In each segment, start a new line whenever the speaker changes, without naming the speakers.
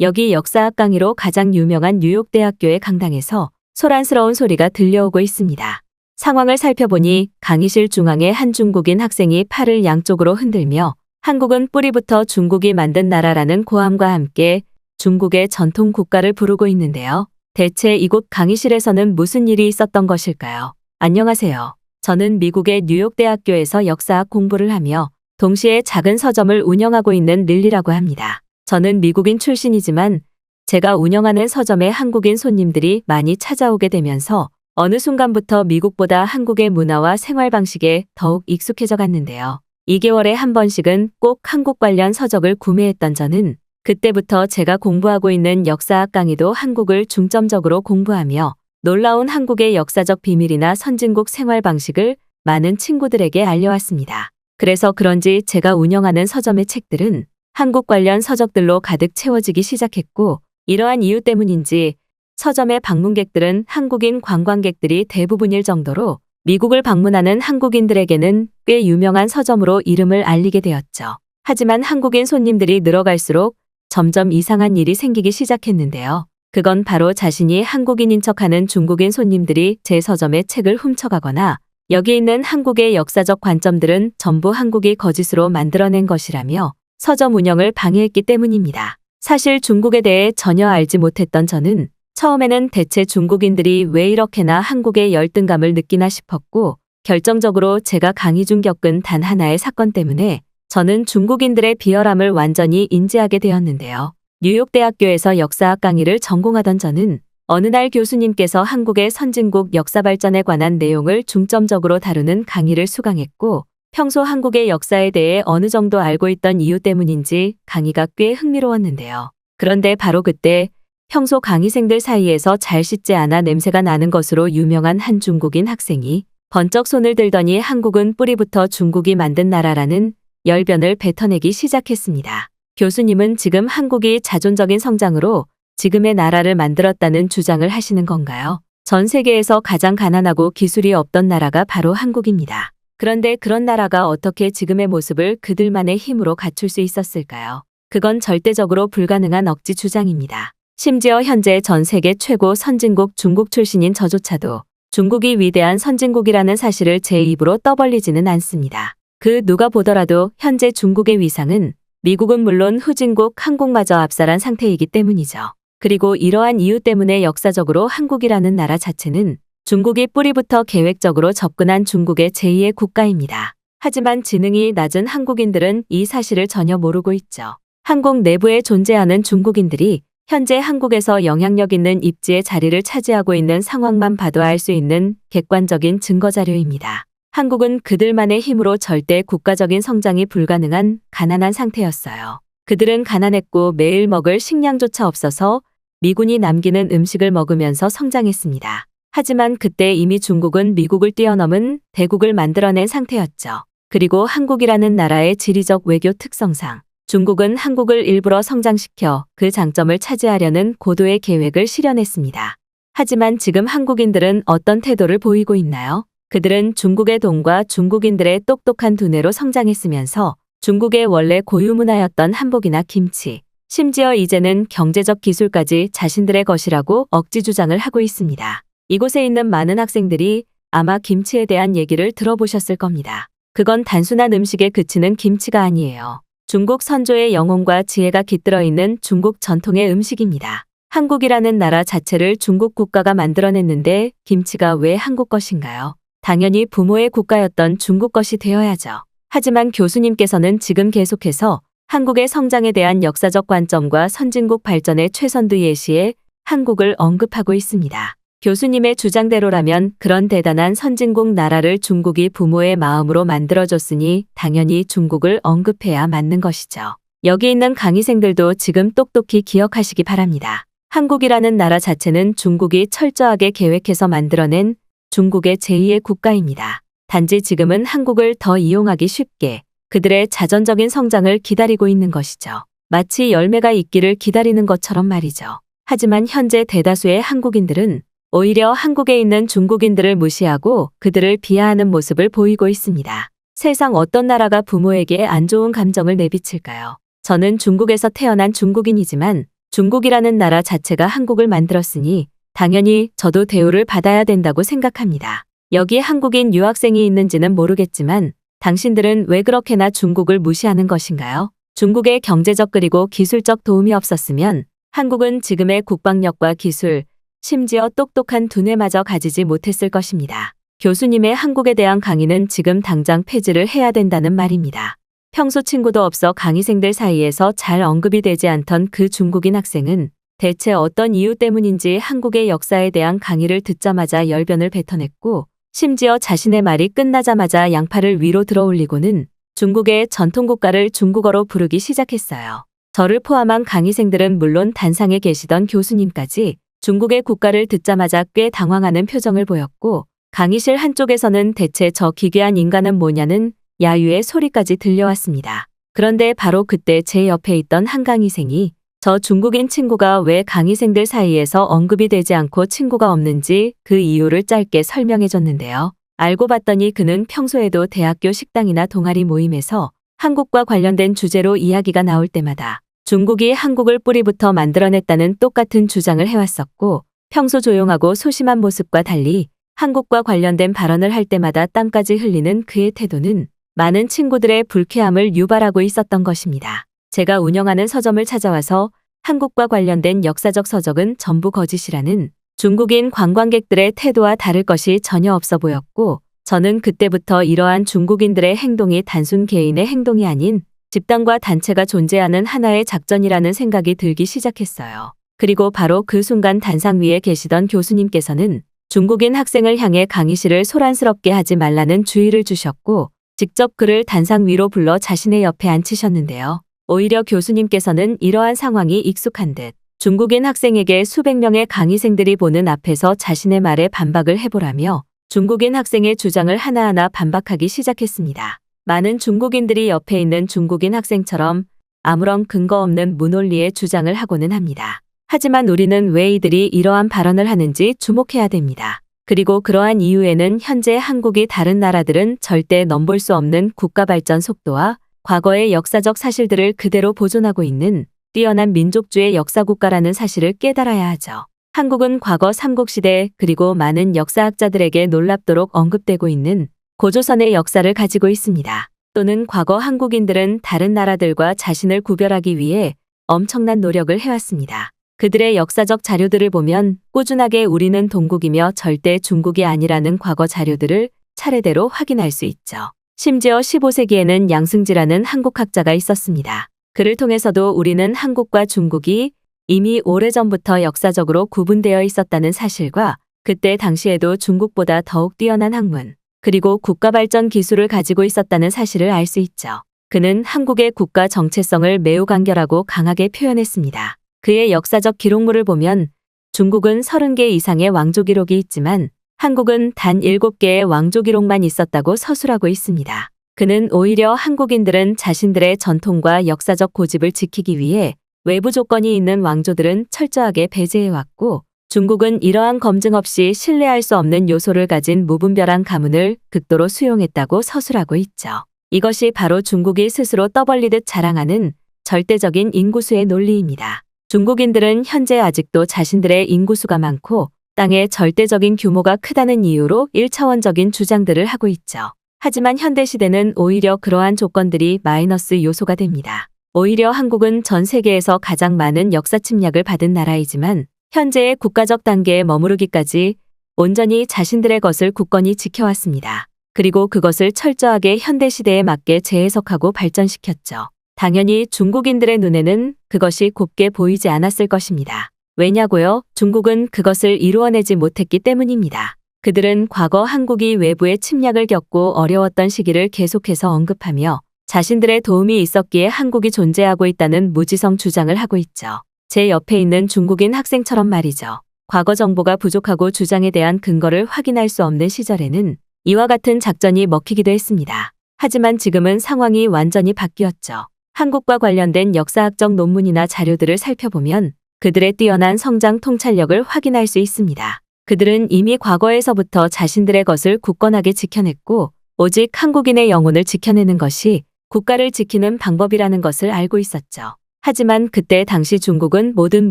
여기 역사학 강의로 가장 유명한 뉴욕 대학교의 강당에서 소란스러운 소리가 들려오고 있습니다. 상황을 살펴보니 강의실 중앙에 한 중국인 학생이 팔을 양쪽으로 흔들며 한국은 뿌리부터 중국이 만든 나라라는 고함과 함께 중국의 전통 국가를 부르고 있는데요. 대체 이곳 강의실에서는 무슨 일이 있었던 것일까요? 안녕하세요. 저는 미국의 뉴욕 대학교에서 역사학 공부를 하며 동시에 작은 서점을 운영하고 있는 릴리라고 합니다. 저는 미국인 출신이지만 제가 운영하는 서점에 한국인 손님들이 많이 찾아오게 되면서 어느 순간부터 미국보다 한국의 문화와 생활 방식에 더욱 익숙해져 갔는데요. 2개월에 한 번씩은 꼭 한국 관련 서적을 구매했던 저는 그때부터 제가 공부하고 있는 역사학 강의도 한국을 중점적으로 공부하며 놀라운 한국의 역사적 비밀이나 선진국 생활 방식을 많은 친구들에게 알려왔습니다. 그래서 그런지 제가 운영하는 서점의 책들은 한국 관련 서적들로 가득 채워지기 시작했고 이러한 이유 때문인지 서점의 방문객들은 한국인 관광객들이 대부분일 정도로 미국을 방문하는 한국인들에게는 꽤 유명한 서점으로 이름을 알리게 되었죠. 하지만 한국인 손님들이 늘어갈수록 점점 이상한 일이 생기기 시작했는데요. 그건 바로 자신이 한국인인 척하는 중국인 손님들이 제 서점의 책을 훔쳐가거나 여기 있는 한국의 역사적 관점들은 전부 한국이 거짓으로 만들어낸 것이라며 서점 운영을 방해했기 때문입니다. 사실 중국에 대해 전혀 알지 못했던 저는 처음에는 대체 중국인들이 왜 이렇게나 한국의 열등감을 느끼나 싶었고 결정적으로 제가 강의 중 겪은 단 하나의 사건 때문에 저는 중국인들의 비열함을 완전히 인지하게 되었는데요. 뉴욕대학교에서 역사학 강의를 전공하던 저는 어느 날 교수님께서 한국의 선진국 역사 발전에 관한 내용을 중점적으로 다루는 강의를 수강했고 평소 한국의 역사에 대해 어느 정도 알고 있던 이유 때문인지 강의가 꽤 흥미로웠는데요. 그런데 바로 그때 평소 강의생들 사이에서 잘 씻지 않아 냄새가 나는 것으로 유명한 한 중국인 학생이 번쩍 손을 들더니 한국은 뿌리부터 중국이 만든 나라라는 열변을 뱉어내기 시작했습니다. 교수님은 지금 한국이 자존적인 성장으로 지금의 나라를 만들었다는 주장을 하시는 건가요? 전 세계에서 가장 가난하고 기술이 없던 나라가 바로 한국입니다. 그런데 그런 나라가 어떻게 지금의 모습을 그들만의 힘으로 갖출 수 있었을까요? 그건 절대적으로 불가능한 억지 주장입니다. 심지어 현재 전 세계 최고 선진국 중국 출신인 저조차도 중국이 위대한 선진국이라는 사실을 제 입으로 떠벌리지는 않습니다. 그 누가 보더라도 현재 중국의 위상은 미국은 물론 후진국 한국마저 압살한 상태이기 때문이죠. 그리고 이러한 이유 때문에 역사적으로 한국이라는 나라 자체는 중국이 뿌리부터 계획적으로 접근한 중국의 제2의 국가입니다. 하지만 지능이 낮은 한국인들은 이 사실을 전혀 모르고 있죠. 한국 내부에 존재하는 중국인들이 현재 한국에서 영향력 있는 입지의 자리를 차지하고 있는 상황만 봐도 알 수 있는 객관적인 증거 자료입니다. 한국은 그들만의 힘으로 절대 국가적인 성장이 불가능한 가난한 상태였어요. 그들은 가난했고 매일 먹을 식량조차 없어서 미군이 남기는 음식을 먹으면서 성장했습니다. 하지만 그때 이미 중국은 미국을 뛰어넘은 대국을 만들어낸 상태였죠. 그리고 한국이라는 나라의 지리적 외교 특성상 중국은 한국을 일부러 성장시켜 그 장점을 차지하려는 고도의 계획을 실현했습니다. 하지만 지금 한국인들은 어떤 태도를 보이고 있나요? 그들은 중국의 돈과 중국인들의 똑똑한 두뇌로 성장했으면서 중국의 원래 고유 문화였던 한복이나 김치, 심지어 이제는 경제적 기술까지 자신들의 것이라고 억지 주장을 하고 있습니다. 이곳에 있는 많은 학생들이 아마 김치에 대한 얘기를 들어보셨을 겁니다. 그건 단순한 음식에 그치는 김치가 아니에요. 중국 선조의 영혼과 지혜가 깃들어 있는 중국 전통의 음식입니다. 한국이라는 나라 자체를 중국 국가가 만들어냈는데 김치가 왜 한국 것인가요? 당연히 부모의 국가였던 중국 것이 되어야죠. 하지만 교수님께서는 지금 계속해서 한국의 성장에 대한 역사적 관점과 선진국 발전의 최선두 예시에 한국을 언급하고 있습니다. 교수님의 주장대로라면 그런 대단한 선진국 나라를 중국이 부모의 마음으로 만들어줬으니 당연히 중국을 언급해야 맞는 것이죠. 여기 있는 강의생들도 지금 똑똑히 기억하시기 바랍니다. 한국이라는 나라 자체는 중국이 철저하게 계획해서 만들어낸 중국의 제2의 국가입니다. 단지 지금은 한국을 더 이용하기 쉽게 그들의 자전적인 성장을 기다리고 있는 것이죠. 마치 열매가 있기를 기다리는 것처럼 말이죠. 하지만 현재 대다수의 한국인들은 오히려 한국에 있는 중국인들을 무시하고 그들을 비하하는 모습을 보이고 있습니다. 세상 어떤 나라가 부모에게 안 좋은 감정을 내비칠까요? 저는 중국에서 태어난 중국인이지만 중국이라는 나라 자체가 한국을 만들었으니 당연히 저도 대우를 받아야 된다고 생각합니다. 여기 한국인 유학생이 있는지는 모르겠지만 당신들은 왜 그렇게나 중국을 무시하는 것인가요? 중국의 경제적 그리고 기술적 도움이 없었으면 한국은 지금의 국방력과 기술, 심지어 똑똑한 두뇌마저 가지지 못했을 것입니다. 교수님의 한국에 대한 강의는 지금 당장 폐지를 해야 된다는 말입니다. 평소 친구도 없어 강의생들 사이에서 잘 언급이 되지 않던 그 중국인 학생은 대체 어떤 이유 때문인지 한국의 역사에 대한 강의를 듣자마자 열변을 뱉어냈고 심지어 자신의 말이 끝나자마자 양팔을 위로 들어 올리고는 중국의 전통국가를 중국어로 부르기 시작했어요. 저를 포함한 강의생들은 물론 단상에 계시던 교수님까지 중국의 국가를 듣자마자 꽤 당황하는 표정을 보였고 강의실 한쪽에서는 대체 저 기괴한 인간은 뭐냐는 야유의 소리까지 들려왔습니다. 그런데 바로 그때 제 옆에 있던 한 강의생이 저 중국인 친구가 왜 강의생들 사이에서 언급이 되지 않고 친구가 없는지 그 이유를 짧게 설명해 줬는데요. 알고 봤더니 그는 평소에도 대학교 식당이나 동아리 모임에서 한국과 관련된 주제로 이야기가 나올 때마다 중국이 한국을 뿌리부터 만들어냈다는 똑같은 주장을 해왔었고 평소 조용하고 소심한 모습과 달리 한국과 관련된 발언을 할 때마다 땀까지 흘리는 그의 태도는 많은 친구들의 불쾌함을 유발하고 있었던 것입니다. 제가 운영하는 서점을 찾아와서 한국과 관련된 역사적 서적은 전부 거짓이라는 중국인 관광객들의 태도와 다를 것이 전혀 없어 보였고 저는 그때부터 이러한 중국인들의 행동이 단순 개인의 행동이 아닌 집단과 단체가 존재하는 하나의 작전이라는 생각이 들기 시작했어요. 그리고 바로 그 순간 단상 위에 계시던 교수님께서는 중국인 학생을 향해 강의실을 소란스럽게 하지 말라는 주의를 주셨고 직접 그를 단상 위로 불러 자신의 옆에 앉히셨는데요. 오히려 교수님께서는 이러한 상황이 익숙한 듯 중국인 학생에게 수백 명의 강의생들이 보는 앞에서 자신의 말에 반박을 해보라며 중국인 학생의 주장을 하나하나 반박하기 시작했습니다. 많은 중국인들이 옆에 있는 중국인 학생처럼 아무런 근거 없는 무논리의 주장을 하고는 합니다. 하지만 우리는 왜 이들이 이러한 발언을 하는지 주목해야 됩니다. 그리고 그러한 이유에는 현재 한국이 다른 나라들은 절대 넘볼 수 없는 국가 발전 속도와 과거의 역사적 사실들을 그대로 보존하고 있는 뛰어난 민족주의 역사국가라는 사실을 깨달아야 하죠. 한국은 과거 삼국시대 그리고 많은 역사학자들에게 놀랍도록 언급되고 있는 고조선의 역사를 가지고 있습니다. 또는 과거 한국인들은 다른 나라들과 자신을 구별하기 위해 엄청난 노력을 해왔습니다. 그들의 역사적 자료들을 보면 꾸준하게 우리는 동국이며 절대 중국이 아니라는 과거 자료들을 차례대로 확인할 수 있죠. 심지어 15세기에는 양승지라는 한국학자가 있었습니다. 그를 통해서도 우리는 한국과 중국이 이미 오래전부터 역사적으로 구분되어 있었다는 사실과 그때 당시에도 중국보다 더욱 뛰어난 학문, 그리고 국가 발전 기술을 가지고 있었다는 사실을 알 수 있죠. 그는 한국의 국가 정체성을 매우 간결하고 강하게 표현했습니다. 그의 역사적 기록물을 보면 중국은 30개 이상의 왕조 기록이 있지만 한국은 단 7개의 왕조 기록만 있었다고 서술하고 있습니다. 그는 오히려 한국인들은 자신들의 전통과 역사적 고집을 지키기 위해 외부 조건이 있는 왕조들은 철저하게 배제해왔고 중국은 이러한 검증 없이 신뢰할 수 없는 요소를 가진 무분별한 가문을 극도로 수용했다고 서술하고 있죠. 이것이 바로 중국이 스스로 떠벌리듯 자랑하는 절대적인 인구수의 논리입니다. 중국인들은 현재 아직도 자신들의 인구수가 많고 땅의 절대적인 규모가 크다는 이유로 1차원적인 주장들을 하고 있죠. 하지만 현대 시대는 오히려 그러한 조건들이 마이너스 요소가 됩니다. 오히려 한국은 전 세계에서 가장 많은 역사 침략을 받은 나라이지만 현재의 국가적 단계에 머무르기까지 온전히 자신들의 것을 굳건히 지켜왔습니다. 그리고 그것을 철저하게 현대시대에 맞게 재해석하고 발전시켰죠. 당연히 중국인들의 눈에는 그것이 곱게 보이지 않았을 것입니다. 왜냐고요? 중국은 그것을 이루어내지 못했기 때문입니다. 그들은 과거 한국이 외부의 침략을 겪고 어려웠던 시기를 계속해서 언급하며 자신들의 도움이 있었기에 한국이 존재하고 있다는 무지성 주장을 하고 있죠. 제 옆에 있는 중국인 학생처럼 말이죠. 과거 정보가 부족하고 주장에 대한 근거를 확인할 수 없는 시절에는 이와 같은 작전이 먹히기도 했습니다. 하지만 지금은 상황이 완전히 바뀌었죠. 한국과 관련된 역사학적 논문이나 자료들을 살펴보면 그들의 뛰어난 성장 통찰력을 확인할 수 있습니다. 그들은 이미 과거에서부터 자신들의 것을 굳건하게 지켜냈고 오직 한국인의 영혼을 지켜내는 것이 국가를 지키는 방법이라는 것을 알고 있었죠. 하지만 그때 당시 중국은 모든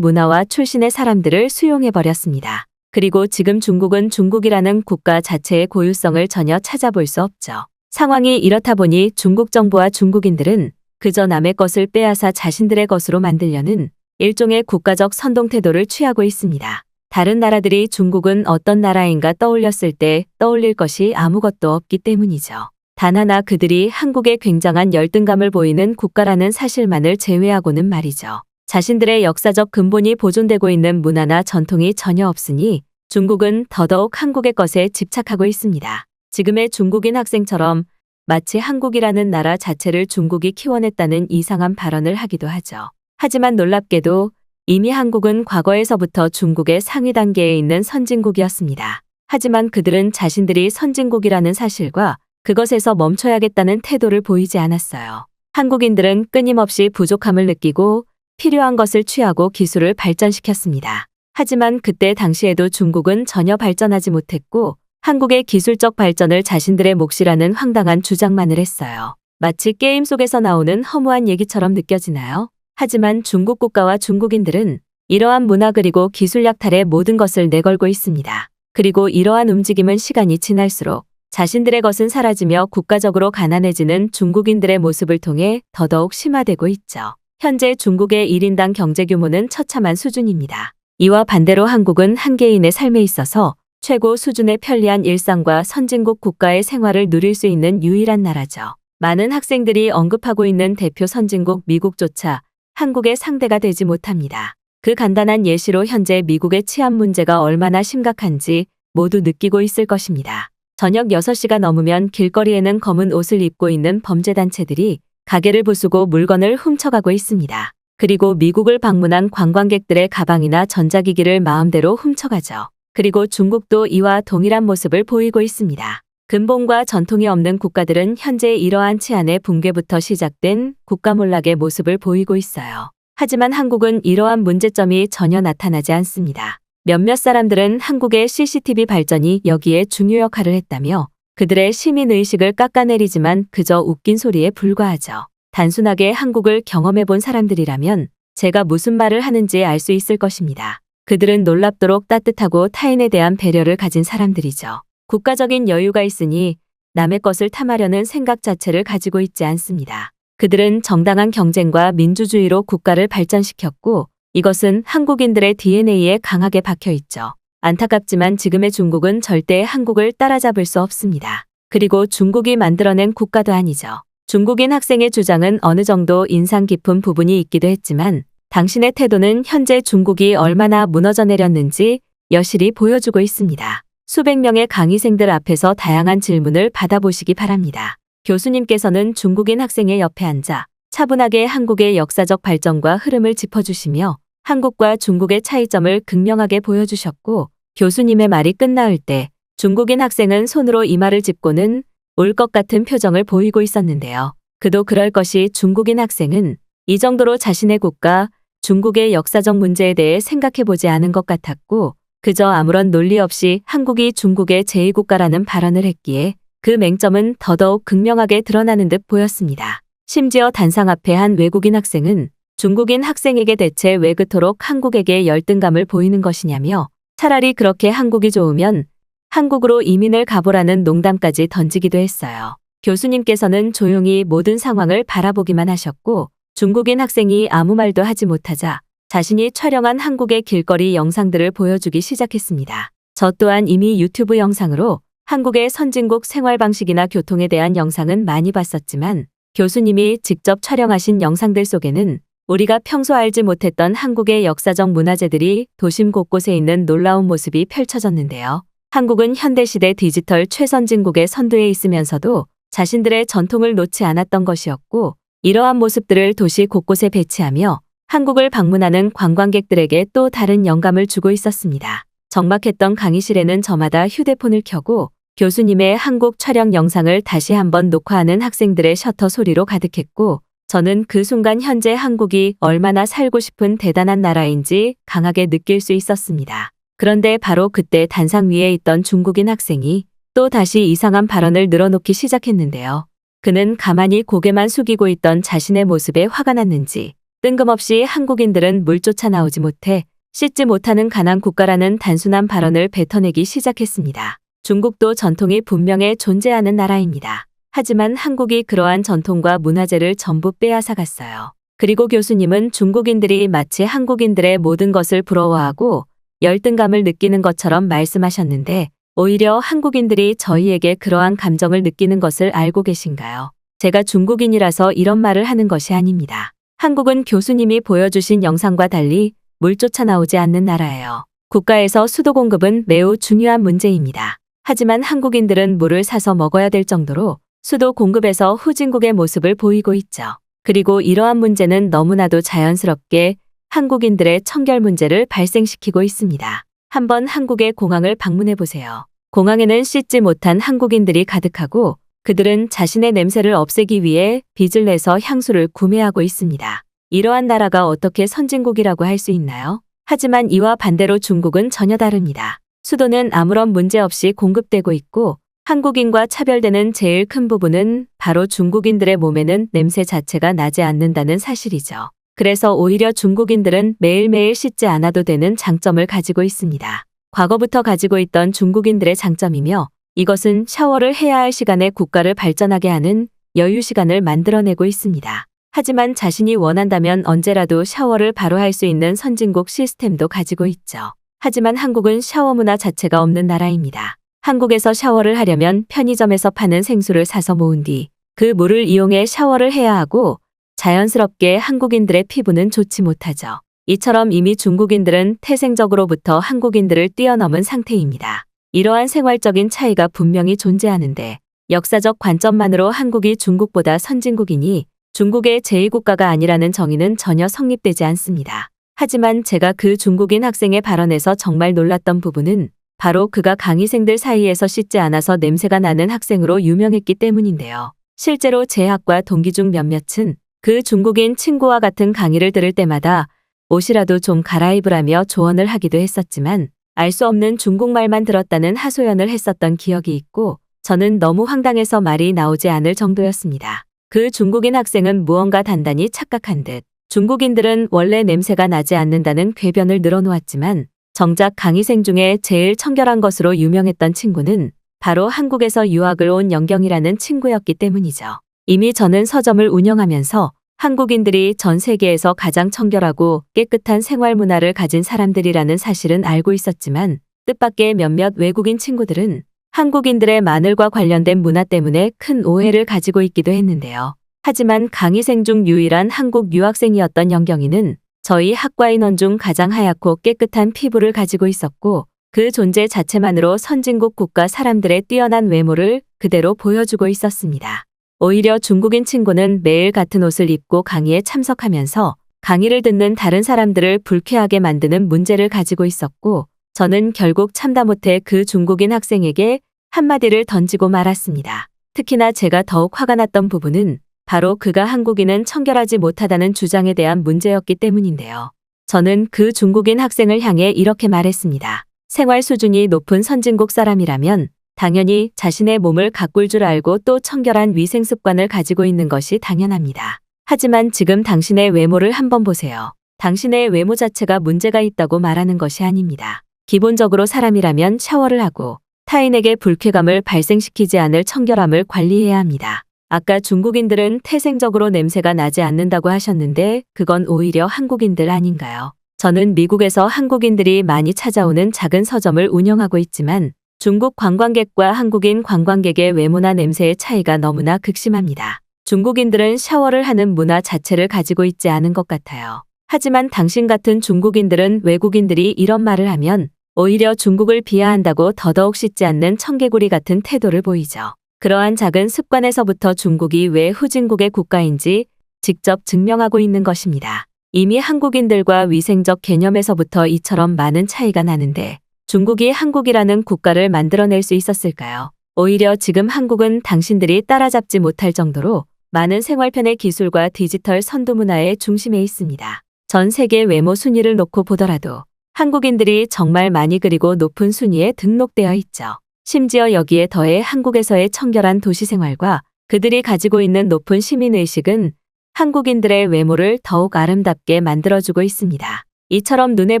문화와 출신의 사람들을 수용해버렸습니다. 그리고 지금 중국은 중국이라는 국가 자체의 고유성을 전혀 찾아볼 수 없죠. 상황이 이렇다 보니 중국 정부와 중국인들은 그저 남의 것을 빼앗아 자신들의 것으로 만들려는 일종의 국가적 선동 태도를 취하고 있습니다. 다른 나라들이 중국은 어떤 나라인가 떠올렸을 때 떠올릴 것이 아무것도 없기 때문이죠. 단 하나 그들이 한국에 굉장한 열등감을 보이는 국가라는 사실만을 제외하고는 말이죠. 자신들의 역사적 근본이 보존되고 있는 문화나 전통이 전혀 없으니 중국은 더더욱 한국의 것에 집착하고 있습니다. 지금의 중국인 학생처럼 마치 한국이라는 나라 자체를 중국이 키워냈다는 이상한 발언을 하기도 하죠. 하지만 놀랍게도 이미 한국은 과거에서부터 중국의 상위 단계에 있는 선진국이었습니다. 하지만 그들은 자신들이 선진국이라는 사실과 그것에서 멈춰야겠다는 태도를 보이지 않았어요. 한국인들은 끊임없이 부족함을 느끼고 필요한 것을 취하고 기술을 발전시켰습니다. 하지만 그때 당시에도 중국은 전혀 발전하지 못했고 한국의 기술적 발전을 자신들의 몫이라는 황당한 주장만을 했어요. 마치 게임 속에서 나오는 허무한 얘기처럼 느껴지나요? 하지만 중국 국가와 중국인들은 이러한 문화 그리고 기술 약탈에 모든 것을 내걸고 있습니다. 그리고 이러한 움직임은 시간이 지날수록 자신들의 것은 사라지며 국가적으로 가난해지는 중국인들의 모습을 통해 더더욱 심화되고 있죠. 현재 중국의 1인당 경제 규모는 처참한 수준입니다. 이와 반대로 한국은 한 개인의 삶에 있어서 최고 수준의 편리한 일상과 선진국 국가의 생활을 누릴 수 있는 유일한 나라죠. 많은 학생들이 언급하고 있는 대표 선진국 미국조차 한국의 상대가 되지 못합니다. 그 간단한 예시로 현재 미국의 치안 문제가 얼마나 심각한지 모두 느끼고 있을 것입니다. 저녁 6시가 넘으면 길거리에는 검은 옷을 입고 있는 범죄단체들이 가게를 부수고 물건을 훔쳐가고 있습니다. 그리고 미국을 방문한 관광객들의 가방이나 전자기기를 마음대로 훔쳐가죠. 그리고 중국도 이와 동일한 모습을 보이고 있습니다. 근본과 전통이 없는 국가들은 현재 이러한 치안의 붕괴부터 시작된 국가몰락의 모습을 보이고 있어요. 하지만 한국은 이러한 문제점이 전혀 나타나지 않습니다. 몇몇 사람들은 한국의 CCTV 발전이 여기에 중요 역할을 했다며 그들의 시민의식을 깎아내리지만 그저 웃긴 소리에 불과하죠. 단순하게 한국을 경험해 본 사람들이라면 제가 무슨 말을 하는지 알 수 있을 것입니다. 그들은 놀랍도록 따뜻하고 타인에 대한 배려를 가진 사람들이죠. 국가적인 여유가 있으니 남의 것을 탐하려는 생각 자체를 가지고 있지 않습니다. 그들은 정당한 경쟁과 민주주의로 국가를 발전시켰고 이것은 한국인들의 DNA에 강하게 박혀 있죠. 안타깝지만 지금의 중국은 절대 한국을 따라잡을 수 없습니다. 그리고 중국이 만들어낸 국가도 아니죠. 중국인 학생의 주장은 어느 정도 인상 깊은 부분이 있기도 했지만 당신의 태도는 현재 중국이 얼마나 무너져 내렸는지 여실히 보여주고 있습니다. 수백 명의 강의생들 앞에서 다양한 질문을 받아보시기 바랍니다. 교수님께서는 중국인 학생의 옆에 앉아 차분하게 한국의 역사적 발전과 흐름을 짚어주시며 한국과 중국의 차이점을 극명하게 보여주셨고 교수님의 말이 끝나올 때 중국인 학생은 손으로 이마를 짚고는 울 것 같은 표정을 보이고 있었는데요. 그도 그럴 것이 중국인 학생은 이 정도로 자신의 국가, 중국의 역사적 문제에 대해 생각해 보지 않은 것 같았고 그저 아무런 논리 없이 한국이 중국의 제2국가라는 발언을 했기에 그 맹점은 더더욱 극명하게 드러나는 듯 보였습니다. 심지어 단상 앞에 한 외국인 학생은 중국인 학생에게 대체 왜 그토록 한국에게 열등감을 보이는 것이냐며 차라리 그렇게 한국이 좋으면 한국으로 이민을 가보라는 농담까지 던지기도 했어요. 교수님께서는 조용히 모든 상황을 바라보기만 하셨고 중국인 학생이 아무 말도 하지 못하자 자신이 촬영한 한국의 길거리 영상들을 보여주기 시작했습니다. 저 또한 이미 유튜브 영상으로 한국의 선진국 생활 방식이나 교통에 대한 영상은 많이 봤었지만 교수님이 직접 촬영하신 영상들 속에는 우리가 평소 알지 못했던 한국의 역사적 문화재들이 도심 곳곳에 있는 놀라운 모습이 펼쳐졌는데요. 한국은 현대시대 디지털 최선진국의 선두에 있으면서도 자신들의 전통을 놓지 않았던 것이었고 이러한 모습들을 도시 곳곳에 배치하며 한국을 방문하는 관광객들에게 또 다른 영감을 주고 있었습니다. 적막했던 강의실에는 저마다 휴대폰을 켜고 교수님의 한국 촬영 영상을 다시 한번 녹화하는 학생들의 셔터 소리로 가득했고 저는 그 순간 현재 한국이 얼마나 살고 싶은 대단한 나라인지 강하게 느낄 수 있었습니다. 그런데 바로 그때 단상 위에 있던 중국인 학생이 또 다시 이상한 발언을 늘어놓기 시작했는데요. 그는 가만히 고개만 숙이고 있던 자신의 모습에 화가 났는지 뜬금없이 한국인들은 물 쫓아 나오지 못해 씻지 못하는 가난 국가라는 단순한 발언을 뱉어내기 시작했습니다. 중국도 전통이 분명해 존재하는 나라입니다. 하지만 한국이 그러한 전통과 문화재를 전부 빼앗아 갔어요. 그리고 교수님은 중국인들이 마치 한국인들의 모든 것을 부러워하고 열등감을 느끼는 것처럼 말씀하셨는데 오히려 한국인들이 저희에게 그러한 감정을 느끼는 것을 알고 계신가요? 제가 중국인이라서 이런 말을 하는 것이 아닙니다. 한국은 교수님이 보여주신 영상과 달리 물 쫓아 나오지 않는 나라예요. 국가에서 수도 공급은 매우 중요한 문제입니다. 하지만 한국인들은 물을 사서 먹어야 될 정도로 수도 공급에서 후진국의 모습을 보이고 있죠. 그리고 이러한 문제는 너무나도 자연스럽게 한국인들의 청결 문제를 발생시키고 있습니다. 한번 한국의 공항을 방문해 보세요. 공항에는 씻지 못한 한국인들이 가득하고 그들은 자신의 냄새를 없애기 위해 빚을 내서 향수를 구매하고 있습니다. 이러한 나라가 어떻게 선진국이라고 할 수 있나요? 하지만 이와 반대로 중국은 전혀 다릅니다. 수도는 아무런 문제 없이 공급되고 있고 한국인과 차별되는 제일 큰 부분은 바로 중국인들의 몸에는 냄새 자체가 나지 않는다는 사실이죠. 그래서 오히려 중국인들은 매일매일 씻지 않아도 되는 장점을 가지고 있습니다. 과거부터 가지고 있던 중국인들의 장점이며 이것은 샤워를 해야 할 시간에 국가를 발전하게 하는 여유 시간을 만들어내고 있습니다. 하지만 자신이 원한다면 언제라도 샤워를 바로 할 수 있는 선진국 시스템도 가지고 있죠. 하지만 한국은 샤워 문화 자체가 없는 나라입니다. 한국에서 샤워를 하려면 편의점에서 파는 생수를 사서 모은 뒤 그 물을 이용해 샤워를 해야 하고 자연스럽게 한국인들의 피부는 좋지 못하죠. 이처럼 이미 중국인들은 태생적으로부터 한국인들을 뛰어넘은 상태입니다. 이러한 생활적인 차이가 분명히 존재하는데 역사적 관점만으로 한국이 중국보다 선진국이니 중국의 제2국가가 아니라는 정의는 전혀 성립되지 않습니다. 하지만 제가 그 중국인 학생의 발언에서 정말 놀랐던 부분은 바로 그가 강의생들 사이에서 씻지 않아서 냄새가 나는 학생으로 유명했기 때문인데요. 실제로 제 학과 동기 중 몇몇은 그 중국인 친구와 같은 강의를 들을 때마다 옷이라도 좀 갈아입으라며 조언을 하기도 했었지만 알 수 없는 중국말만 들었다는 하소연을 했었던 기억이 있고 저는 너무 황당해서 말이 나오지 않을 정도였습니다. 그 중국인 학생은 무언가 단단히 착각한 듯 중국인들은 원래 냄새가 나지 않는다는 궤변을 늘어놓았지만 정작 강의생 중에 제일 청결한 것으로 유명했던 친구는 바로 한국에서 유학을 온 영경이라는 친구였기 때문이죠. 이미 저는 서점을 운영하면서 한국인들이 전 세계에서 가장 청결하고 깨끗한 생활 문화를 가진 사람들이라는 사실은 알고 있었지만 뜻밖의 몇몇 외국인 친구들은 한국인들의 마늘과 관련된 문화 때문에 큰 오해를 가지고 있기도 했는데요. 하지만 강의생 중 유일한 한국 유학생이었던 영경이는 저희 학과 인원 중 가장 하얗고 깨끗한 피부를 가지고 있었고 그 존재 자체만으로 선진국 국가 사람들의 뛰어난 외모를 그대로 보여주고 있었습니다. 오히려 중국인 친구는 매일 같은 옷을 입고 강의에 참석하면서 강의를 듣는 다른 사람들을 불쾌하게 만드는 문제를 가지고 있었고 저는 결국 참다 못해 그 중국인 학생에게 한마디를 던지고 말았습니다. 특히나 제가 더욱 화가 났던 부분은 바로 그가 한국인은 청결하지 못하다는 주장에 대한 문제였기 때문인데요. 저는 그 중국인 학생을 향해 이렇게 말했습니다. 생활 수준이 높은 선진국 사람이라면 당연히 자신의 몸을 가꿀 줄 알고 또 청결한 위생 습관을 가지고 있는 것이 당연합니다. 하지만 지금 당신의 외모를 한번 보세요. 당신의 외모 자체가 문제가 있다고 말하는 것이 아닙니다. 기본적으로 사람이라면 샤워를 하고 타인에게 불쾌감을 발생시키지 않을 청결함을 관리해야 합니다. 아까 중국인들은 태생적으로 냄새가 나지 않는다고 하셨는데 그건 오히려 한국인들 아닌가요? 저는 미국에서 한국인들이 많이 찾아오는 작은 서점을 운영하고 있지만 중국 관광객과 한국인 관광객의 외모나 냄새의 차이가 너무나 극심합니다. 중국인들은 샤워를 하는 문화 자체를 가지고 있지 않은 것 같아요. 하지만 당신 같은 중국인들은 외국인들이 이런 말을 하면 오히려 중국을 비하한다고 더더욱 씻지 않는 청개구리 같은 태도를 보이죠. 그러한 작은 습관에서부터 중국이 왜 후진국의 국가인지 직접 증명하고 있는 것입니다. 이미 한국인들과 위생적 개념에서부터 이처럼 많은 차이가 나는데 중국이 한국이라는 국가를 만들어낼 수 있었을까요? 오히려 지금 한국은 당신들이 따라잡지 못할 정도로 많은 생활편의 기술과 디지털 선도 문화의 중심에 있습니다. 전 세계 외모 순위를 놓고 보더라도 한국인들이 정말 많이 그리고 높은 순위에 등록되어 있죠. 심지어 여기에 더해 한국에서의 청결한 도시 생활과 그들이 가지고 있는 높은 시민의식은 한국인들의 외모를 더욱 아름답게 만들어주고 있습니다. 이처럼 눈에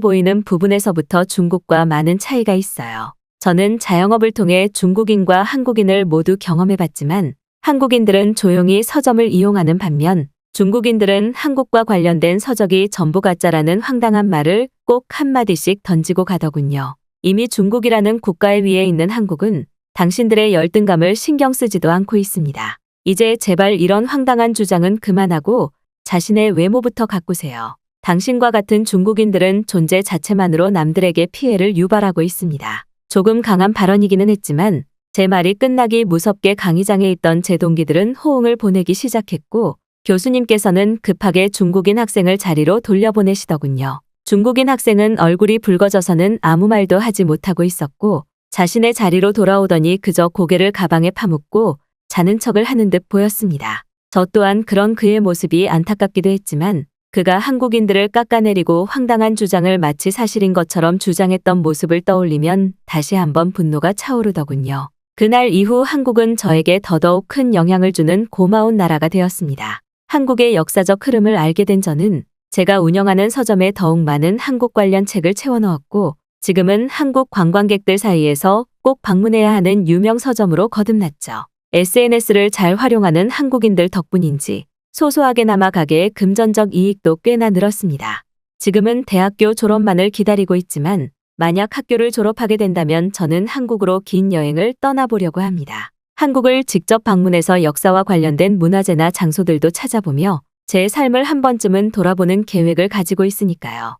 보이는 부분에서부터 중국과 많은 차이가 있어요. 저는 자영업을 통해 중국인과 한국인을 모두 경험해봤지만 한국인들은 조용히 서점을 이용하는 반면 중국인들은 한국과 관련된 서적이 전부 가짜라는 황당한 말을 꼭 한마디씩 던지고 가더군요. 이미 중국이라는 국가의 위에 있는 한국은 당신들의 열등감을 신경 쓰지도 않고 있습니다. 이제 제발 이런 황당한 주장은 그만하고 자신의 외모부터 가꾸세요. 당신과 같은 중국인들은 존재 자체만으로 남들에게 피해를 유발하고 있습니다. 조금 강한 발언이기는 했지만 제 말이 끝나기 무섭게 강의장에 있던 제 동기들은 호응을 보내기 시작했고 교수님께서는 급하게 중국인 학생을 자리로 돌려보내시더군요. 중국인 학생은 얼굴이 붉어져서는 아무 말도 하지 못하고 있었고 자신의 자리로 돌아오더니 그저 고개를 가방에 파묻고 자는 척을 하는 듯 보였습니다. 저 또한 그런 그의 모습이 안타깝기도 했지만 그가 한국인들을 깎아내리고 황당한 주장을 마치 사실인 것처럼 주장했던 모습을 떠올리면 다시 한번 분노가 차오르더군요. 그날 이후 한국은 저에게 더더욱 큰 영향을 주는 고마운 나라가 되었습니다. 한국의 역사적 흐름을 알게 된 저는 제가 운영하는 서점에 더욱 많은 한국 관련 책을 채워넣었고 지금은 한국 관광객들 사이에서 꼭 방문해야 하는 유명 서점으로 거듭났죠. SNS를 잘 활용하는 한국인들 덕분인지 소소하게나마 가게의 금전적 이익도 꽤나 늘었습니다. 지금은 대학교 졸업만을 기다리고 있지만 만약 학교를 졸업하게 된다면 저는 한국으로 긴 여행을 떠나보려고 합니다. 한국을 직접 방문해서 역사와 관련된 문화재나 장소들도 찾아보며 제 삶을 한 번쯤은 돌아보는 계획을 가지고 있으니까요.